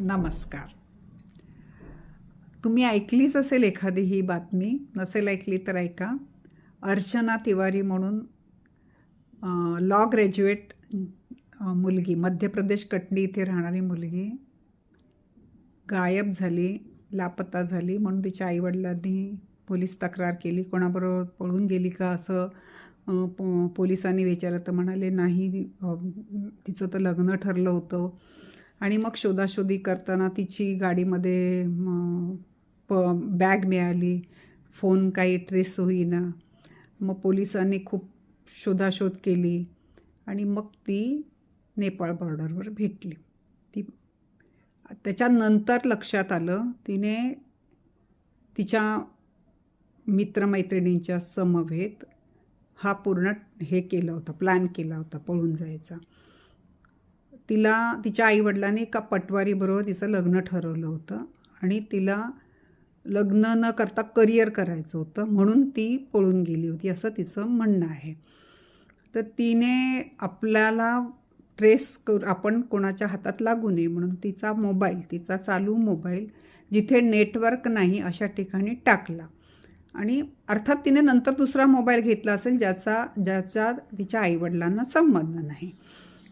नमस्कार. तुम्ही ऐकलीच असेल एखादी ही बातमी नसेल ऐकली तर ऐका. अर्चना तिवारी म्हणून लॉ ग्रॅज्युएट मुलगी मध्य प्रदेश कटनी इथे राहणारी मुलगी गायब झाली लापता झाली म्हणून तिच्या आईवडिलांनी पोलीस तक्रार केली. कोणाबरोबर पळून गेली का असं पो पोलिसांनी विचारलं तर म्हणाले नाही तिचं तर लग्न ठरलं होतं. आणि मग शोधाशोधी करताना तिची गाडीमध्ये प बॅग मिळाली. फोन काही ट्रेस होईना. मग पोलिसांनी खूप शोधाशोध केली आणि मग ती नेपाळ बॉर्डरवर भेटली. ती त्याच्यानंतर लक्षात आलं तिने तिच्या मित्रमैत्रिणींच्या समवेत हा पूर्ण हे केलं होतं प्लॅन केला होता पळून जायचा. तिला तिच्या आईवडिलांनी एका पटवारीबरोबर तिचं लग्न ठरवलं होतं आणि तिला लग्न न करता करिअर करायचं होतं म्हणून ती पळून गेली होती असं तिचं म्हणणं आहे. तर तिने आपल्याला ट्रेस कर आपण कोणाच्या हातात लागू नये म्हणून तिचा मोबाईल तिचा चालू मोबाईल जिथे नेटवर्क नाही अशा ठिकाणी टाकला. आणि अर्थात तिने नंतर दुसरा मोबाईल घेतला असेल ज्याचा ज्याचा तिच्या आईवडिलांना संबंध नाही.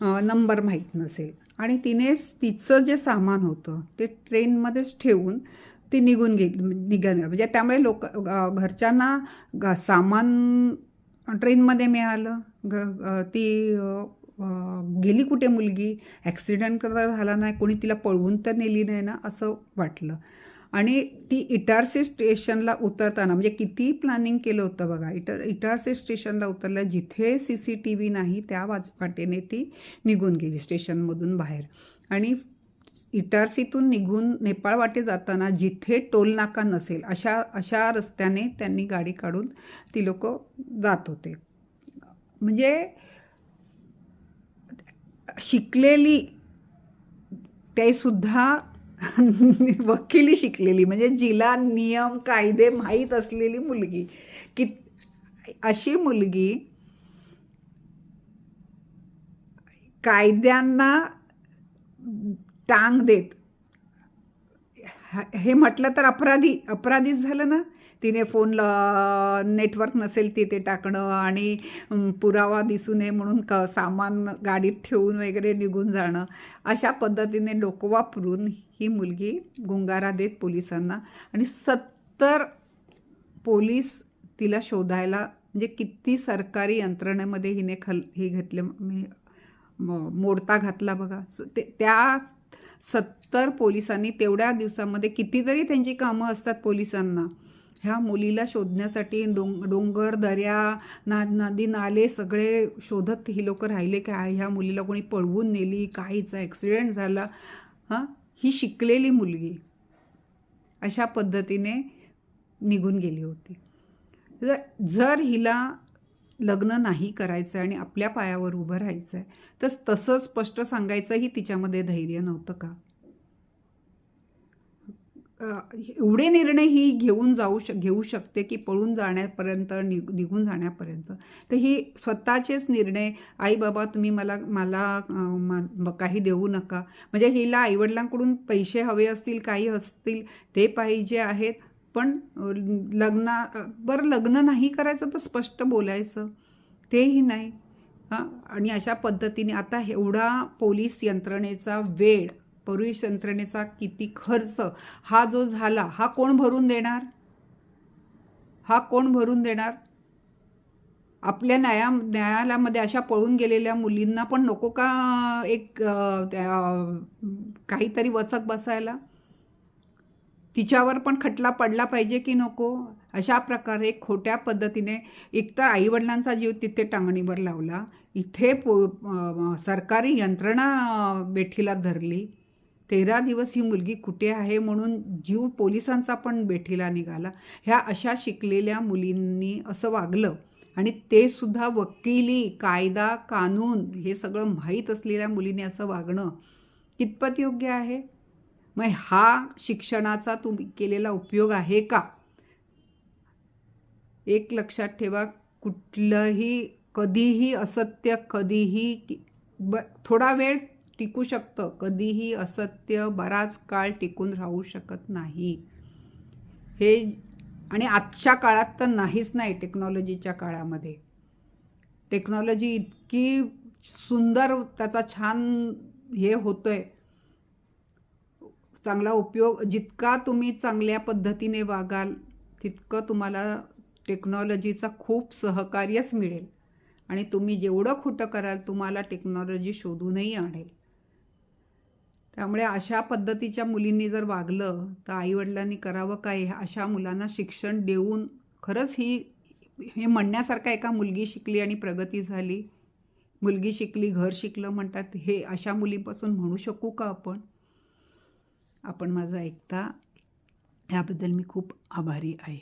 नंबर माहीत नसेल. आणि तिने तिचं जे सामान होतं ते ट्रेनमध्येच ठेवून ती निघून गेली निघाली. म्हणजे त्यामुळे लोक घरच्यांना ग- सामान ट्रेनमध्ये मिळालं. ग ती गेली कुठे मुलगी? ॲक्सिडेंट झाला नाही कोणी तिला पळवून तर नेली नाही ना असं वाटलं. आणि ती इटारसी स्टेशनला उतरताना म्हणजे किती प्लॅनिंग केलं होतं बघा इटर इटारसी स्टेशनला उतरल्या जिथे सी सी टी व्ही नाही त्या वाज वाटेने ती निघून गेली स्टेशनमधून बाहेर. आणि इटारसीतून निघून नेपाळ वाटे जाताना जिथे टोल नाका नसेल अशा अशा रस्त्याने त्यांनी गाडी काढून ती लोक जात होते. म्हणजे शिकलेली ते सुद्धा वकिली शिकलेली म्हणजे जिला नियम कायदे माहीत असलेली मुलगी. की अशी मुलगी कायद्यांना टांग देत. हे म्हटलं तर अपराधी अपराधीच झालं ना? तिने फोनला नेटवर्क नसेल तिथे टाकणं आणि पुरावा दिसू नये म्हणून क सामान गाडीत ठेवून वगैरे निघून जाणं. अशा पद्धतीने लोक वापरून ही मुलगी गुंगारा देत पोलिसांना आणि सत्तर पोलीस तिला शोधायला म्हणजे किती सरकारी यंत्रणेमध्ये हिने खल हे घेतले मी मोडता घातला बघा. ते त्या सत्तर पोलिसांनी तेवढ्या दिवसामध्ये कितीतरी त्यांची कामं असतात पोलिसांना. ह्या मुलीला शोधण्यासाठी डोंग डोंगर दऱ्या ना नदी नाले सगळे शोधत ही लोक राहिले. काय ह्या मुलीला कोणी पळवून नेली? काहीचा ॲक्सिडेंट झाला? हां? ही शिकलेली मुलगी. अशा पद्धतीने निघून गेली होती. जर जर हिला लग्न नाही करायचं आहे आणि आपल्या पायावर उभं राहायचं आहे तर तसं स्पष्ट सांगायचंही तिच्यामध्ये धैर्य नव्हतं का? एवढे निर्णय ही घेऊन जाऊ श घेऊ शकते की पळून जाण्यापर्यंत नि निघून जाण्यापर्यंत. तर ही स्वतःचेच निर्णय आई बाबा तुम्ही मला मला मा- काही देऊ नका. म्हणजे हिला आईवडिलांकडून पैसे हवे असतील काही असतील ते पाहिजे आहेत. पण लग्ना बरं लग्न नाही करायचं तर स्पष्ट बोलायचं. तेही नाही. हां? आणि अशा पद्धतीने आता एवढा पोलीस यंत्रणेचा वेळ पोलीस यंत्रणेचा किती खर्च हा जो झाला हा कोण भरून देणार? हा कोण भरून देणार? आपल्या न्याया न्यायालयामध्ये अशा पळून गेलेल्या मुलींना पण नको का एक त्या, काहीतरी वचक बसायला? तिच्यावर पण खटला पडला पाहिजे की नको? अशा प्रकारे खोट्या पद्धतीने एकतर आईवडिलांचा जीव तिथे टांगणीवर लावला. इथे पो सरकारी यंत्रणा बेठीला धरली. तेरा दिवस ही मुलगी कुठे आहे म्हणून जीव पोलिसांचा पण बेठीला निघाला. ह्या अशा शिकलेल्या मुलींनी असं वागलं. आणि ते सुद्धा वकिली कायदा कानून हे सगळं माहीत असलेल्या मुलीने असं वागणं कितपत योग्य आहे? मग हा शिक्षणाचा तुम्ही केलेला उपयोग आहे का? एक लक्षात ठेवा कुठलंही कधीही असत्य कधीही ब थोडा वेळ टिकू शकतं. कधीही असत्य बराच काळ टिकून राहू शकत नाही. हे आणि आजच्या काळात तर नाहीच नाही टेक्नॉलॉजीच्या काळामध्ये. टेक्नॉलॉजी इतकी सुंदर त्याचा छान हे होतोय. चांगला उपयोग जितका तुम्ही चांगल्या पद्धतीने वागाल तितकं तुम्हाला टेक्नॉलॉजीचा खूप सहकार्यच मिळेल. आणि तुम्ही जेवढं खोटं कराल तुम्हाला टेक्नॉलॉजी शोधूनही आणेल. त्यामुळे अशा पद्धतीच्या मुलींनी जर वागलं तर आईवडिलांनी करावं काय? अशा मुलांना शिक्षण देऊन खरंच ही हे म्हणण्यासारखं एका मुलगी शिकली आणि प्रगती झाली. मुलगी शिकली घर शिकलं म्हणतात हे अशा मुलीपासून म्हणू शकू का आपण? आपण माझं ऐकता ह्याबद्दल मी खूप आभारी आहे.